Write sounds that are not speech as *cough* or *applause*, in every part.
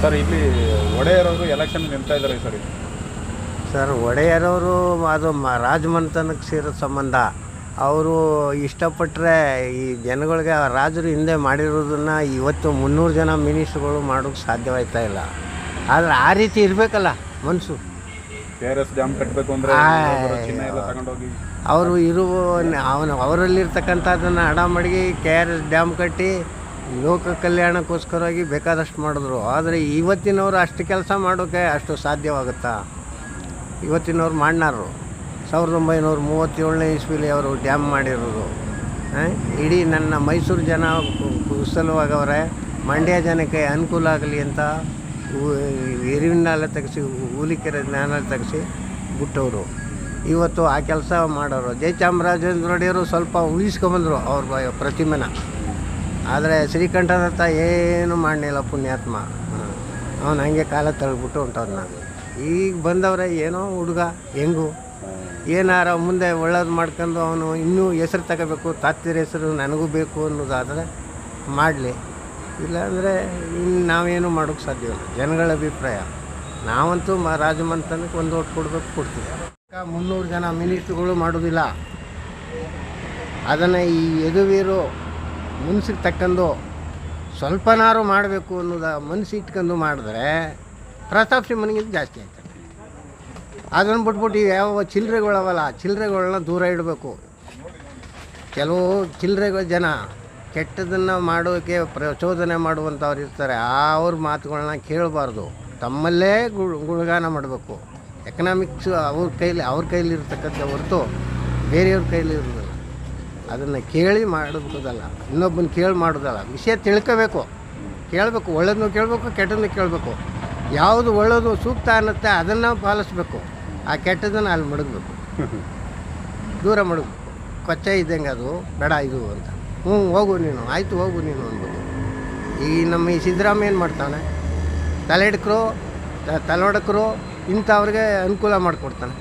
Sir ಇಲ್ಲಿ ಒಡೆಯರವರು election ನಿಲ್ತಾ ಇದ್ದಾರೆ ಸರ್ ಇಲ್ಲಿ. ಸರ್ ಒಡೆಯರವರು ಅದು ಮ ರಾಜಮನೆತನಕ್ಕೆ ಸೇರೋ ಸಂಬಂಧ ಅವರು ಇಷ್ಟಪಟ್ಟರೆ ಈ ಜನಗಳಿಗೆ ಆ ರಾಜರು ಹಿಂದೆ ಮಾಡಿರೋದನ್ನು ಇವತ್ತು ಮುನ್ನೂರು ಜನ ಮಿನಿಸ್ಟ್ರುಗಳು ಮಾಡೋಕ್ಕೆ ಸಾಧ್ಯವಾಯ್ತಾ ಇಲ್ಲ ಆದರೆ ಆ ರೀತಿ ಇರಬೇಕಲ್ಲ ಮನಸ್ಸು ಕೆ ಆರ್ ಎಸ್ ಡ್ಯಾಮ್ ಕಟ್ಟಬೇಕು ಅಂದ್ರೆ ಆಯ್. ಇರೋರು ಚಿನ್ನ ಎಲ್ಲ ತಗೊಂಡೋಗಿ ಅವರು ಇರುವ ಅವನು ಅವರಲ್ಲಿರ್ತಕ್ಕಂಥದ್ದನ್ನು ಹಡ ಮಡಗಿ ಕೆ ಆರ್ ಎಸ್ ಡ್ಯಾಮ್ ಕಟ್ಟಿ ಲೋಕ ಕಲ್ಯಾಣಕ್ಕೋಸ್ಕರವಾಗಿ ಬೇಕಾದಷ್ಟು ಮಾಡಿದ್ರು. ಆದರೆ ಇವತ್ತಿನವರು ಅಷ್ಟು ಕೆಲಸ ಮಾಡೋಕ್ಕೆ ಅಷ್ಟು ಸಾಧ್ಯವಾಗುತ್ತಾ? ಇವತ್ತಿನವ್ರು ಮಾಡಿನಾರರು ಸಾವಿರದ ಒಂಬೈನೂರ ಮೂವತ್ತೇಳನೇ ಇಸ್ವಿಲಿ ಅವರು ಡ್ಯಾಮ್ ಮಾಡಿರೋದು. ಇಡೀ ನನ್ನ ಮೈಸೂರು ಜನ ಕು- ಕುಶಲವಾಗವ್ರೆ ಮಂಡ್ಯ ಜನಕ್ಕೆ ಅನುಕೂಲ ಆಗಲಿ ಅಂತ ಎರಿವಿನಲ್ಲೇ ತೆಗೆಸಿ ಹೂಲಿಕೆರೆ ಜ್ಞಾನ ತೆಗೆಸಿ ಬಿಟ್ಟವರು. ಇವತ್ತು ಆ ಕೆಲಸ ಮಾಡೋರು. ಜಯಚಾಮರಾಜೇಂದ್ರ ಒಡೆಯರು ಸ್ವಲ್ಪ ಉಳಿಸ್ಕೊಂಬಂದರು ಅವ್ರ ಪ್ರತಿಮೆನ. ಆದರೆ ಶ್ರೀಕಂಠದತ್ತ ಏನು ಮಾಡಲಿಲ್ಲ ಪುಣ್ಯಾತ್ಮ. ಅವನು ಹಂಗೆ ಕಾಲ ತಳ್ಬಿಟ್ಟು ಹೊಂಟವ್ನ ಈಗ ಬಂದವ್ರೆ ಏನೋ ಹುಡುಗ, ಹೆಂಗು. ಏನಾರ ಮುಂದೆ ಒಳ್ಳೇದು ಮಾಡ್ಕೊಂಡು ಅವನು ಇನ್ನೂ ಹೆಸರು ತಗೋಬೇಕು ತಾತ್ತಿರ ಹೆಸರು ನನಗೂ ಬೇಕು ಅನ್ನೋದಾದರೆ ಮಾಡಲಿ. ಇಲ್ಲಾಂದರೆ ಇನ್ನು ನಾವೇನು ಮಾಡೋಕ್ಕೆ ಸಾಧ್ಯವಿಲ್ಲ ಜನಗಳ ಅಭಿಪ್ರಾಯ. ನಾವಂತೂ ಮ ರಾಜಮಂತನಕ್ಕೆ ಒಂದು ಓಟ್ ಕೊಡಬೇಕು, ಕೊಡ್ತೀವಿ. ಮುನ್ನೂರು ಜನ ಮಿನಿಸ್ಟ್ರುಗಳು ಮಾಡೋದಿಲ್ಲ. ಅದನ್ನು ಈ ಯದುವೀರು ಮುನ್ಸಿಗೆ ತಕ್ಕಂದು ಸ್ವಲ್ಪನಾರು ಮಾಡಬೇಕು ಅನ್ನೋದ ಮನಸ್ಸು ಇಟ್ಕೊಂಡು ಮಾಡಿದ್ರೆ ಪ್ರತಾಪ್ ಸಿಂಹನಿಗಿಂತ ಜಾಸ್ತಿ ಆಯ್ತದೆ ಅದನ್ನು ಬಿಟ್ಬಿಟ್ಟು ಯಾವ ಚಿಲ್ಲರೆಗಳವಲ್ಲ, ಚಿಲ್ಲರೆಗಳನ್ನ ದೂರ ಇಡಬೇಕು. ಕೆಲವು ಚಿಲ್ಲರೆಗಳ ಜನ ಕೆಟ್ಟದನ್ನು ಮಾಡೋಕ್ಕೆ ಪ್ರಚೋದನೆ ಮಾಡುವಂಥವ್ರು ಇರ್ತಾರೆ. ಆ ಅವ್ರ ಮಾತುಗಳನ್ನ ಕೇಳಬಾರ್ದು. ತಮ್ಮಲ್ಲೇ ಗುಳ್ ಗುಣಗಾನ ಮಾಡಬೇಕು. ಎಕನಾಮಿಕ್ಸ್ ಅವ್ರ ಕೈಲಿ ಅವ್ರ ಕೈಲಿ ಇರ್ತಕ್ಕಂಥ ಹೊರತು ಬೇರೆಯವ್ರ ಕೈಲಿ ಇರೋದಿಲ್ಲ ಅದನ್ನು ಕೇಳಿ ಮಾಡೋದಲ್ಲ ಇನ್ನೊಬ್ಬನ ಕೇಳಿ ಮಾಡೋದಲ್ಲ ವಿಷಯ ತಿಳ್ಕೋಬೇಕು. ಕೇಳಬೇಕು ಒಳ್ಳೇದನ್ನು ಕೇಳಬೇಕು ಕೆಟ್ಟದನ್ನು ಕೇಳಬೇಕು. ಯಾವುದು ಒಳ್ಳೇದು ಸೂಕ್ತ ಅನ್ನತ್ತೆ ಅದನ್ನು ಪಾಲಿಸ್ಬೇಕು. ಆ ಕೆಟ್ಟದನ್ನು ಅಲ್ಲಿ ಮಡಗಬೇಕು. *laughs* ದೂರ ಮಡಗಬೇಕು. ಕೊಚ್ಚ ಇದ್ದಂಗೆ ಅದು ಬೇಡ ಇದು ಅಂತ. ಹ್ಞೂ ಹೋಗು ನೀನು ಆಯಿತು ಹೋಗು ನೀನು ಅನ್ಬೋದು ಈ ನಮ್ಮ ಈ ಸಿದ್ದರಾಮಯ್ಯ ಏನು ಮಾಡ್ತಾನೆ? ತಲೆಡ್ಕರು ತಲೊಡಕರು ಇಂಥವ್ರಿಗೆ ಅನುಕೂಲ ಮಾಡಿಕೊಡ್ತಾನೆ.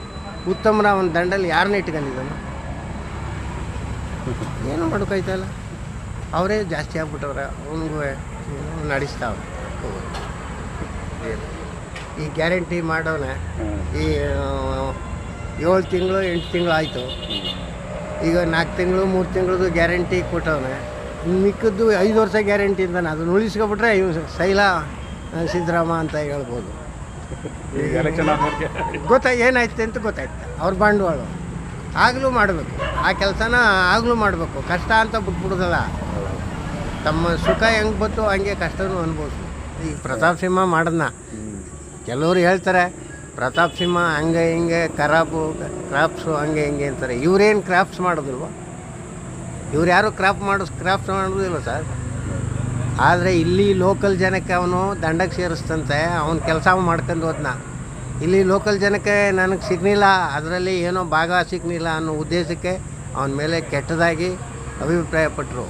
ಉತ್ತಮರ ಒಂದು ದಂಡಲ್ಲಿ ಯಾರನ್ನ ಇಟ್ಕೊಂಡಿದ್ದಾನೆ? ಏನು ಮಾಡೋಕ್ಕಾಯ್ತಲ್ಲ ಅವರೇ ಜಾಸ್ತಿ ಆಗ್ಬಿಟ್ಟವ್ರೆ ಅವನಿಗೂ ನಡೆಸ್ತಾವೆ ಈ ಗ್ಯಾರಂಟಿ ಮಾಡೋನೆ ಈ ಏಳು ತಿಂಗಳು ಎಂಟು ತಿಂಗಳು ಆಯಿತು. ಈಗ ನಾಲ್ಕು ತಿಂಗಳು ಮೂರು ತಿಂಗಳದು ಗ್ಯಾರಂಟಿ ಕೊಟ್ಟವನೆ. ಮಿಕ್ಕದ್ದು ಐದು ವರ್ಷ ಗ್ಯಾರಂಟಿ ಅಂತಾನೆ ಅದನ್ನು ಉಳಿಸ್ಕೊಬಿಟ್ರೆ ಇವ್ ಶೈಲ ಸಿದ್ದರಾಮ ಅಂತ ಹೇಳ್ಬೋದು. ಈಗ ಎಲೆಕ್ಷನ್ ಆದ್ಮೇಲೆ ಗೊತ್ತಾ ಏನಾಯ್ತು ಅಂತ ಗೊತ್ತಾಯ್ತು. ಅವ್ರ ಬಂಡವಾಳ. ಆಗಲೂ ಮಾಡಬೇಕು. ಆ ಕೆಲಸನ ಆಗಲೂ ಮಾಡಬೇಕು. ಕಷ್ಟ ಅಂತ ಬಿಟ್ಬಿಡೋದಲ್ಲ. ತಮ್ಮ ಸುಖ ಹೆಂಗೆ ಬಂತು ಹಂಗೆ ಕಷ್ಟನೂ ಅನ್ಬೋದು ಈಗ ಪ್ರತಾಪ್ ಸಿಂಹ ಮಾಡೋದನ್ನ ಕೆಲವರು ಹೇಳ್ತಾರೆ, ಪ್ರತಾಪ್ ಸಿಂಹ ಹಂಗೆ ಹಿಂಗೆ ಖರಾಬು ಕ್ರಾಪ್ಸು ಹಂಗೆ ಹಿಂಗೆ ಅಂತಾರೆ. ಇವ್ರೇನು ಕ್ರಾಫ್ಟ್ಸ್ ಮಾಡೋದಿಲ್ವ? ಇವ್ರು ಯಾರು ಕ್ರಾಫ್ಟ್ ಮಾಡೋ ಕ್ರಾಫ್ಟ್ ಮಾಡೋದಿಲ್ಲ ಸರ್. ಆದರೆ ಇಲ್ಲಿ ಲೋಕಲ್ ಜನಕ್ಕೆ ಅವನು ದಂಡಕ್ಕೆ ಸೇರಿಸ್ತಂತೆ ಅವನ ಕೆಲಸ ಮಾಡ್ಕೊಂಡು ಹೋದ್ನ. ಇಲ್ಲಿ ಲೋಕಲ್ ಜನಕ್ಕೆ ನನಗೆ ಸಿಗ್ನಿಲ್ಲ. ಅದರಲ್ಲಿ ಏನೋ ಭಾಗ ಸಿಗ್ನಿಲ್ಲ ಅನ್ನೋ ಉದ್ದೇಶಕ್ಕೆ ಅವನ ಮೇಲೆ ಕೆಟ್ಟದಾಗಿ ಅಭಿಪ್ರಾಯಪಟ್ಟರು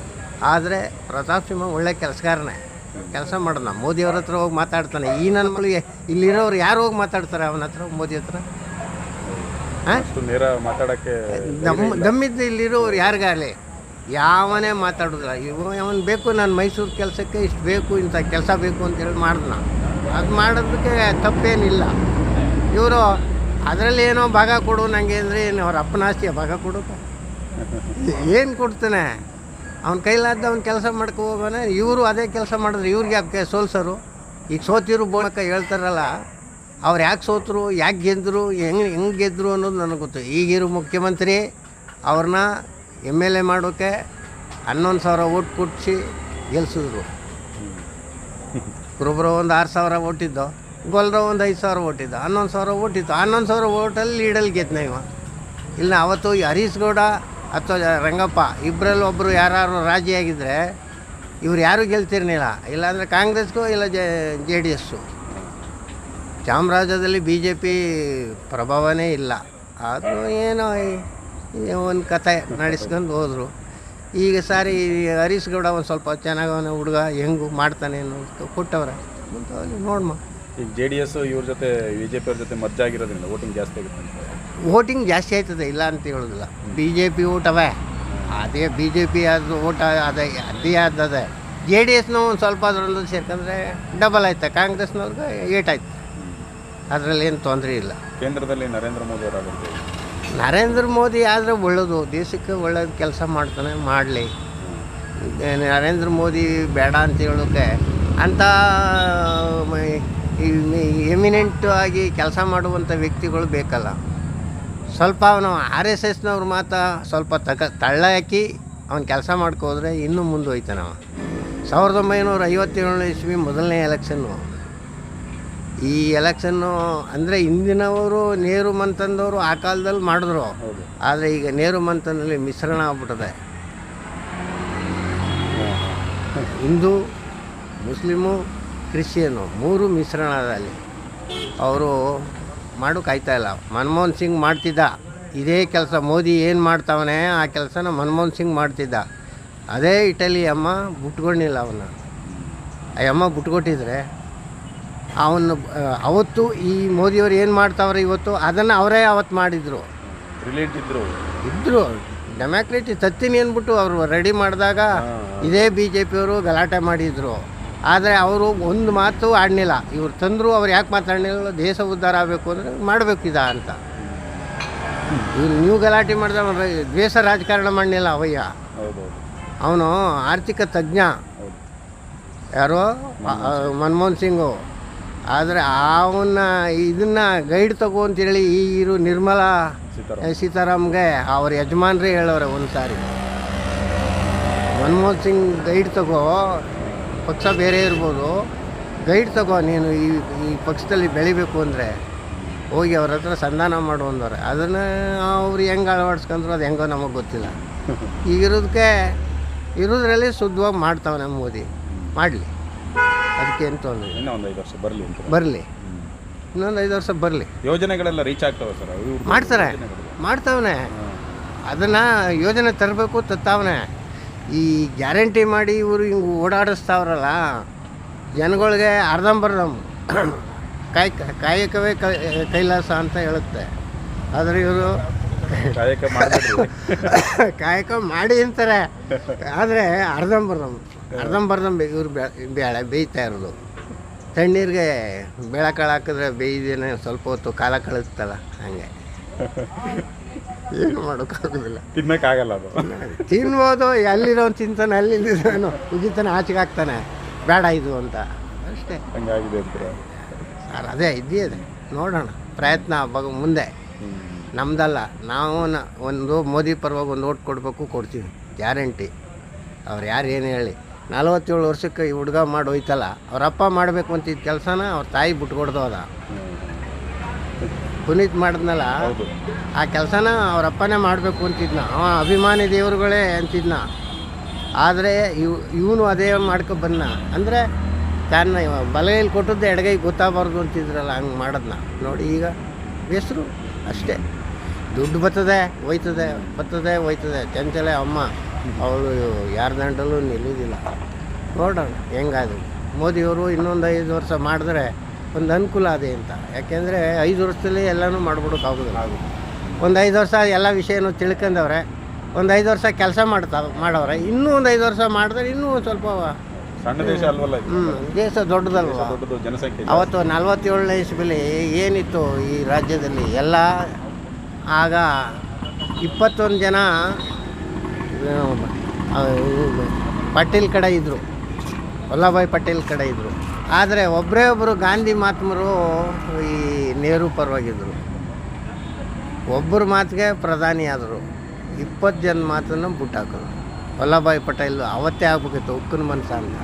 ಆದರೆ ಪ್ರತಾಪ್ ಸಿಂಹ ಒಳ್ಳೆ ಕೆಲಸಗಾರನೇ. ಕೆಲಸ ಮಾಡೋಣ ಮೋದಿಯವ್ರ ಹತ್ರ ಹೋಗಿ ಮಾತಾಡ್ತಾನೆ. ಈ ನನ್ನ ಮಗಳಿಗೆ ಇಲ್ಲಿರೋರು ಯಾರು ಹೋಗಿ ಮಾತಾಡ್ತಾರೆ ಅವನ ಹತ್ರ ಮೋದಿ ಹತ್ರ? ಮಾತಾಡಕ್ಕೆ ದಮ್ ದಮ್ಮಿದ್ದು ಇಲ್ಲಿರೋರು ಯಾರಿಗಾಗಲಿ ಯಾವನೇ ಮಾತಾಡೋದಿಲ್ಲ. ಇವ ಅವನು ಬೇಕು ನಾನು ಮೈಸೂರು ಕೆಲಸಕ್ಕೆ ಇಷ್ಟು ಬೇಕು ಇಂಥ ಕೆಲಸ ಬೇಕು ಅಂತೇಳಿ ಮಾಡಿದ್ನ ಅದು ಮಾಡೋದಕ್ಕೆ ತಪ್ಪೇನಿಲ್ಲ. ಇವರು ಅದರಲ್ಲಿ ಏನೋ ಭಾಗ ಕೊಡು ನನಗೆ ಅಂದರೆ ಏನು, ಅವ್ರ ಅಪ್ಪನ ಆಸ್ತಿಯ ಭಾಗ ಕೊಡು. ಏನು ಕೊಡ್ತಾನೆ? ಅವ್ನ ಕೈಲಾದ ಅವ್ನ ಕೆಲಸ ಮಾಡ್ಕೊ ಹೋಗೋಣ ಇವರು ಅದೇ ಕೆಲಸ ಮಾಡಿದ್ರು ಇವ್ರಿಗೆ ಯಾಕೆ ಸೋಲ್ಸರು? ಈಗ ಸೋತಿರು ಬೋಳಕ್ಕೆ ಹೇಳ್ತಾರಲ್ಲ, ಅವ್ರು ಯಾಕೆ ಸೋತರು, ಯಾಕೆ ಗೆದ್ದರು ಹೆಂಗೆ ಹೆಂಗೆ ಗೆದ್ದರು ಅನ್ನೋದು ನನಗೆ ಗೊತ್ತು. ಈಗಿರೋ ಮುಖ್ಯಮಂತ್ರಿ ಅವ್ರನ್ನ ಎಂ ಎಲ್ ಎ ಮಾಡೋಕ್ಕೆ ಹನ್ನೊಂದು ಸಾವಿರ ಓಟ್ ಕೊಡಿಸಿ ಗೆಲ್ಸಿದ್ರು. ಕುರುಬ್ರ ಒಂದು ಆರು ಸಾವಿರ ಓಟಿದ್ದು ಗೊಲ್ರ ಒಂದು ಐದು ಸಾವಿರ ಓಟಿದ್ದ, ಹನ್ನೊಂದು ಸಾವಿರ ಓಟಿತ್ತು. ಹನ್ನೊಂದು ಸಾವಿರ ಓಟಲ್ಲಿ ಲೀಡಲ್ಲಿ ಗೆದ್ನ ಇವ. ಇಲ್ಲ ಅವತ್ತು ಹರೀಶ್ ಗೌಡ ಅಥವಾ ರಂಗಪ್ಪ ಇಬ್ಬರಲ್ಲಿ ಒಬ್ಬರು ಯಾರು ರಾಜಿ ಆಗಿದ್ದರೆ ಇವ್ರು ಯಾರೂ ಗೆಲ್ತಿರಲಿಲ್ಲ. ಇಲ್ಲಾಂದರೆ ಕಾಂಗ್ರೆಸ್ಗೂ ಇಲ್ಲ ಜೆ ಜೆ ಡಿ ಎಸ್ಸು. ಚಾಮರಾಜದಲ್ಲಿ ಬಿ ಜೆ ಪಿ ಪ್ರಭಾವನೇ ಇಲ್ಲ. ಆದರೂ ಏನೋ ಒಂದು ಕತೆ ನಡೆಸ್ಕೊಂಡು ಹೋದರು. ಈಗ ಸಾರಿ ಹರೀಶ್ ಗೌಡ ಒಂದು ಸ್ವಲ್ಪ ಚೆನ್ನಾಗಿ ಅವನ ಹುಡುಗ ಹೆಂಗು ಮಾಡ್ತಾನೆ ಅನ್ನೋದು ಕೊಟ್ಟವ್ರೆ. ನೋಡಮ್ಮ ಈಗ ಜೆ ಡಿ ಎಸ್ ಇವ್ರ ಜೊತೆ ಬಿ ಜೆ ಪಿ ಅವ್ರ ಜೊತೆ ಮರ್ಜ್ ಆಗಿರೋದ್ರಿಂದ ವೋಟಿಂಗ್ ಜಾಸ್ತಿ ಆಗುತ್ತೆ ವೋಟಿಂಗ್ ಜಾಸ್ತಿ ಆಯ್ತದೆ ಇಲ್ಲ ಅಂತ ಹೇಳೋದಿಲ್ಲ. ಬಿ ಜೆ ಪಿ ಓಟವೇ ಅದೇ ಬಿ ಜೆ ಪಿ ಅದು ಓಟ ಅದೇ ಅದೇ ಆದದೆ ಜೆ ಡಿ ಎಸ್ನೂ ಒಂದು ಸ್ವಲ್ಪ ಅದರಲ್ಲೂ ಸೇರ್ಕೊಂಡ್ರೆ ಡಬಲ್ ಆಯ್ತು? ಕಾಂಗ್ರೆಸ್ನವ್ರಿಗೆ ಏಟಾಯ್ತು ಅದರಲ್ಲಿ ಏನು ತೊಂದರೆ ಇಲ್ಲ. ಕೇಂದ್ರದಲ್ಲಿ ನರೇಂದ್ರ ಮೋದಿ ಅವರಾಗುತ್ತೆ ನರೇಂದ್ರ ಮೋದಿ ಆದರೆ ಒಳ್ಳೇದು, ದೇಶಕ್ಕೆ ಒಳ್ಳೇದು ಕೆಲಸ ಮಾಡ್ತಾನೆ, ಮಾಡಲಿ. ನರೇಂದ್ರ ಮೋದಿ ಬೇಡ ಅಂತ ಹೇಳೋಕ್ಕೆ ಅಂಥ ಎಮಿನೆಂಟ್ ಆಗಿ ಕೆಲಸ ಮಾಡುವಂಥ ವ್ಯಕ್ತಿಗಳು ಬೇಕಲ್ಲ. ಸ್ವಲ್ಪ ಅವನು ಆರ್ ಎಸ್ ಎಸ್ನವ್ರು ಮಾತ್ರ ಸ್ವಲ್ಪ ತಗ ತಳ್ಳ ಹಾಕಿ ಅವ್ನು ಕೆಲಸ ಮಾಡ್ಕೋದ್ರೆ ಇನ್ನೂ ಮುಂದೆ ಹೋಯ್ತಾನವ ಸಾವಿರದ ಒಂಬೈನೂರ ಐವತ್ತೇಳನೇ ಇಸ್ವಿ ಮೊದಲನೇ ಎಲೆಕ್ಷನ್ನು ಈ ಎಲೆಕ್ಷನ್ನು ಅಂದರೆ ಹಿಂದಿನವರು ನೇರು ಮಂತಂದವರು ಆ ಕಾಲದಲ್ಲಿ ಮಾಡಿದ್ರು. ಆದರೆ ಈಗ ನೇರು ಮಂತನಲ್ಲಿ ಮಿಶ್ರಣ ಆಗ್ಬಿಟ್ಟಿದೆ. ಹಿಂದೂ ಮುಸ್ಲಿಮು ಕ್ರಿಶ್ಚಿಯನು ಮೂರು ಮಿಶ್ರಣ ಅದಲ್ಲಿ ಅಲ್ಲಿ ಅವರು ಮಾಡು ಇಲ್ಲ. ಮನಮೋಹನ್ ಸಿಂಗ್ ಮಾಡ್ತಿದ್ದ. ಇದೇ ಕೆಲಸ. ಮೋದಿ ಏನು ಮಾಡ್ತಾವನೆ ಆ ಕೆಲಸನ ಮನಮೋಹನ್ ಸಿಂಗ್ ಮಾಡ್ತಿದ್ದ. ಅದೇ ಇಟಲಿ ಅಮ್ಮ ಬಿಟ್ಕೊಂಡಿಲ್ಲ ಅವನ್ನ. ಆ ಅಮ್ಮ ಬಿಟ್ಕೊಟ್ಟಿದ್ರೆ ಅವನು ಅವತ್ತು ಈ ಮೋದಿಯವರು ಏನು ಮಾಡ್ತಾವ್ರೆ ಇವತ್ತು ಅದನ್ನು ಅವರೇ ಅವತ್ತು ಮಾಡಿದರು. ರಿಲೇಟ್ ಇದ್ರು. ಇದ್ದರು ಡೆಮಾಕ್ರೆಟಿ ತತ್ತೀನಿ ಅಂದ್ಬಿಟ್ಟು ಅವರು ರೆಡಿ ಮಾಡಿದಾಗ ಇದೇ ಬಿ ಜೆ ಪಿಯವರು ಗಲಾಟೆ ಮಾಡಿದರು. ಆದರೆ ಅವರು ಒಂದು ಮಾತು ಆಡಲಿಲ್ಲ ಇವ್ರು ತಂದರು ಅವ್ರು ಯಾಕೆ ಮಾತಾಡಲಿಲ್ಲ? ದೇಶ ಉದ್ಧಾರ ಆಗಬೇಕು ಅಂದರೆ ಮಾಡಬೇಕಿದ ಅಂತ. ಇವ್ರು ನೀವು ಗಲಾಟೆ ಮಾಡಿದ ದ್ವೇಷ ರಾಜಕಾರಣ ಮಾಡಲಿಲ್ಲ ಅವಯ್ಯ. ಅವನು ಆರ್ಥಿಕ ತಜ್ಞ. ಯಾರೋ? ಮನಮೋಹನ್ ಸಿಂಗು. ಆದರೆ ಅವನ್ನ ಇದನ್ನ ಗೈಡ್ ತಗೋ ಅಂತೇಳಿ ಈ ಇರು ನಿರ್ಮಲಾ ಸೀತಾರಾಮ್. ಸೀತಾರಾಮ್ಗೆ. ಅವ್ರ ಯಜಮಾನ್ರೇ ಹೇಳೋರೆ ಒಂದು ಸಾರಿ. ಮನಮೋಹನ್ ಸಿಂಗ್ ಗೈಡ್ ತಗೋ ಪಕ್ಷ ಬೇರೆ ಇರ್ಬೋದು. ಗೈಡ್ ತಗೋ ನೀನು ಈ ಈ ಪಕ್ಷದಲ್ಲಿ ಬೆಳಿಬೇಕು ಅಂದರೆ ಹೋಗಿ ಅವ್ರ ಹತ್ರ ಸಂಧಾನ ಮಾಡು ಅಂದವ್ರೆ. ಅದನ್ನು ಅವ್ರು ಹೆಂಗೆ ಅಳವಡಿಸ್ಕೊಂಡ್ರು ಅದು ಹೆಂಗೋ ನಮಗೆ ಗೊತ್ತಿಲ್ಲ. *laughs* ಈಗಿರೋದಕ್ಕೆ ಇರೋದ್ರಲ್ಲಿ ಶುದ್ಧವಾಗಿ ಮಾಡ್ತಾವನೆ ಮೋದಿ. ಮಾಡಲಿ. ಅದಕ್ಕೆ ಎಂತ ಇನ್ನೂ ಒಂದು ಐದು ವರ್ಷ ಬರಲಿ ಅಂತ. ಬರಲಿ. ಇನ್ನೊಂದು ಐದು ವರ್ಷ ಬರಲಿ. ಯೋಜನೆಗಳೆಲ್ಲ ರೀಚ್ ಆಗ್ತವೆ ಸರ್. ಇವ್ರ್ದು ಮಾಡ್ತಾರೆ. ಯೋಜನೆಗಳು. ಮಾಡ್ತಾವನೆ. ಅದನ್ನು ಯೋಜನೆ ತರಬೇಕು ತತ್ತಾವನೆ. ಈ ಗ್ಯಾರಂಟಿ ಮಾಡಿ ಇವರು ಹಿಂಗೆ ಓಡಾಡಿಸ್ತಾವ್ರಲ್ಲ ಜನಗಳಿಗೆ ಅರ್ಧಂಬರ್ಧಂ *clears throat* ಕಾಯ್ ಕಾಯಕವೇ ಕೈ- ಕೈಲಾಸ ಅಂತ ಹೇಳುತ್ತೆ. ಆದರೆ ಇವರು ಕಾಯಕ *laughs* ಕಾಯಕ ಮಾಡಿ ಅಂತಾರೆ. ಆದರೆ ಅರ್ಧಂಬರ್ಧಂ. ಅರ್ಧಂಬರ್ಧಂ ಇವ್ರು ಬೇಳೆ ಬೇಯ್ತಾ ಇರೋದು. ತಣ್ಣೀರಿಗೆ ಬೆಳಕಾಳು ಹಾಕಿದ್ರೆ ಬೇಯ್ದೇನೆ ಸ್ವಲ್ಪ ಹೊತ್ತು ಕಾಲ ಕಳಿಸ್ತಲ್ಲ ಹಂಗೆ. ಏನು ಮಾಡೋಕ್ಕಾಗೋದಿಲ್ಲ. ತಿನ್ನೋಕ್ಕಾಗಲ್ಲ ಅದು. ತಿನ್ಬೋದು ಎಲ್ಲಿರೋ ತಿಂತಾನೆ ಅಲ್ಲಿರೋನು ಉಗಿತಾನೆ ಆಚೆಗೆ ಹಾಕ್ತಾನೆ. ಬೇಡ ಇದು ಅಂತ. ಅಷ್ಟೇ. ಹಂಗಾಗಿದೆ ಸರ್ ಅದೇ ಇದೆಯೇ ಇದೆ. ನೋಡೋಣ. ಪ್ರಯತ್ನ ಬಗ ಮುಂದೆ. ನಮ್ದಲ್ಲ. ನಾವು ಒಂದು ಮೋದಿ ಪರವಾಗಿ ಒಂದು ಓಟ್ ಕೊಡಬೇಕು ಕೊಡ್ತೀವಿ. ಗ್ಯಾರಂಟಿ. ಅವ್ರು ಯಾರು ಏನು ಹೇಳಿ. ನಲವತ್ತೇಳು ವರ್ಷಕ್ಕೆ ಈ ಹುಡುಗ ಮಾಡಿ ಹೋಯ್ತಲ್ಲ ಅವರಪ್ಪ ಅಪ್ಪ ಮಾಡಬೇಕು ಅಂತಿದ್ದ ಕೆಲಸನ ಅವ್ರ ತಾಯಿ ಬಿಟ್ಕೊಡ್ದು ಅದ. ಪುನೀತ್ ಮಾಡಿದ್ನಲ್ಲ ಆ ಕೆಲಸನ ಅವರಪ್ಪನೇ ಅಪ್ಪನೇ ಮಾಡಬೇಕು ಅಂತಿದ್ನ. ಅವ ಅಭಿಮಾನಿ ದೇವರುಗಳೇ ಅಂತಿದ್ನ. ಆದರೆ ಇವ್ ಇವನು ಅದೇ ಮಾಡ್ಕೊ ಬಂದ ಅಂದರೆ ತನ್ನ ಬಲಗೈಲಿ ಕೊಟ್ಟದ್ದು ಎಡಗೈ ಗೊತ್ತಾಗಬಾರ್ದು ಅಂತಿದ್ರಲ್ಲ ಹಂಗೆ ಮಾಡೋದ್ನ. ನೋಡಿ ಈಗ ಹೆಸರು ಅಷ್ಟೇ. ದುಡ್ಡು ಬರ್ತದೆ ಹೋಯ್ತದೆ ಬತ್ತದೆ ಹೋಯ್ತದೆ. ಚಂಚಲೆ ಅಮ್ಮ. ಅವಳು ಯಾರ ದಂಡಲ್ಲೂ ನಿಲ್ಲುವುದಿಲ್ಲ ನೋಡೋಣ. ಹೆಂಗಾದ್ರು? ಮೋದಿಯವರು ಇನ್ನೊಂದು ಐದು ವರ್ಷ ಮಾಡಿದ್ರೆ ಒಂದು ಅನುಕೂಲ ಅದೇ ಅಂತ. ಯಾಕೆಂದರೆ ಐದು ವರ್ಷದಲ್ಲಿ ಎಲ್ಲನೂ ಮಾಡ್ಬಿಡೋಕ್ಕಾಗೋದಿಲ್ಲ ಒಂದು ಐದು ವರ್ಷ ಎಲ್ಲ ವಿಷಯನೂ ತಿಳ್ಕೊಂಡವ್ರೆ ಒಂದು ಐದು ವರ್ಷ ಕೆಲಸ ಮಾಡ್ತಾ ಮಾಡವ್ರೆ ಇನ್ನೂ ಒಂದು ಐದು ವರ್ಷ ಮಾಡಿದ್ರೆ ಇನ್ನೂ ಒಂದು ಸ್ವಲ್ಪ ಸಣ್ಣ ದೇಶ ಅಲ್ವಲ್ಲ ಇದು? ಹ್ಞೂ ದೇಶ ದೊಡ್ಡದಲ್ಲ ದೊಡ್ಡದು ಜನಸಂಖ್ಯೆ ಅವತ್ತು ನಲ್ವತ್ತೇಳನೇ ಇಸ್ವಿಲಿ ಏನಿತ್ತು ಈ ರಾಜ್ಯದಲ್ಲಿ? ಎಲ್ಲ ಆಗ ಇಪ್ಪತ್ತೊಂದು ಜನ ಪಟೇಲ್ ಕಡೆ ಇದ್ದರು ವಲ್ಲಭಾಯ್ ಪಟೇಲ್ ಕಡೆ ಇದ್ದರು ಆದರೆ ಒಬ್ಬರೇ ಒಬ್ಬರು ಗಾಂಧಿ ಮಹಾತ್ಮರು ಈ ನೆಹರು ಪರವಾಗಿದ್ದರು ಒಬ್ಬರ ಮಾತಿಗೆ ಪ್ರಧಾನಿ ಆದರು. ಇಪ್ಪತ್ತು ಜನ ಮಾತನ್ನು ಬಿಟ್ಟಾಕೋರು ವಲ್ಲಭಾಯ್ ಪಟೇಲ್ ಅವತ್ತೇ ಆಗ್ಬೇಕಿತ್ತು ಉಕ್ಕಿನ ಮನ್ಸ ಅಂತ.